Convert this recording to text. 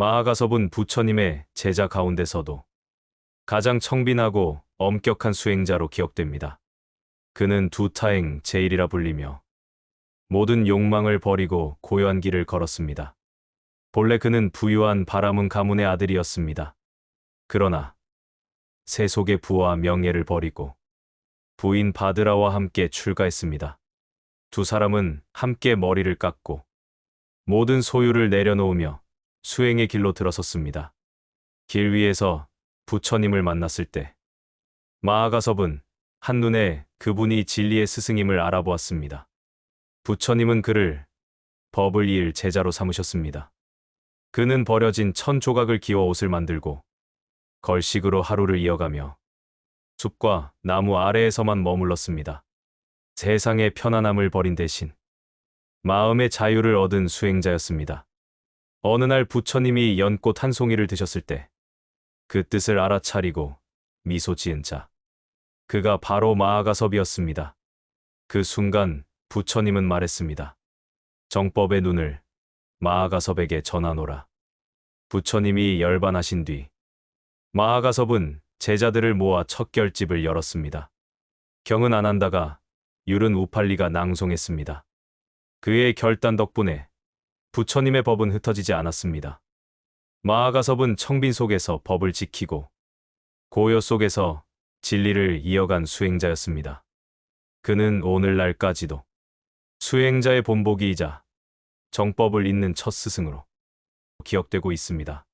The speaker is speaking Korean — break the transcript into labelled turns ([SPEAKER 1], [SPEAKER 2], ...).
[SPEAKER 1] 마아가섭은 부처님의 제자 가운데서도 가장 청빈하고 엄격한 수행자로 기억됩니다. 그는 두타행 제일이라 불리며 모든 욕망을 버리고 고요한 길을 걸었습니다. 본래 그는 부유한 바라문 가문의 아들이었습니다. 그러나 세속의 부와 명예를 버리고 부인 바드라와 함께 출가했습니다. 두 사람은 함께 머리를 깎고 모든 소유를 내려놓으며 수행의 길로 들어섰습니다. 길 위에서 부처님을 만났을 때 마아가섭은 한눈에 그분이 진리의 스승임을 알아보았습니다. 부처님은 그를 법을 이을 제자로 삼으셨습니다. 그는 버려진 천 조각을 기워 옷을 만들고 걸식으로 하루를 이어가며 숲과 나무 아래에서만 머물렀습니다. 세상의 편안함을 버린 대신 마음의 자유를 얻은 수행자였습니다. 어느 날 부처님이 연꽃 한 송이를 드셨을 때 그 뜻을 알아차리고 미소 지은 자. 그가 바로 마아가섭이었습니다. 그 순간 부처님은 말했습니다. 정법의 눈을 마아가섭에게 전하노라. 부처님이 열반하신 뒤 마아가섭은 제자들을 모아 첫 결집을 열었습니다. 경은 아난다가 율은 우팔리가 낭송했습니다. 그의 결단 덕분에 부처님의 법은 흩어지지 않았습니다. 마아가섭은 청빈 속에서 법을 지키고 고요 속에서 진리를 이어간 수행자였습니다. 그는 오늘날까지도 수행자의 본보기이자 정법을 잇는 첫 스승으로 기억되고 있습니다.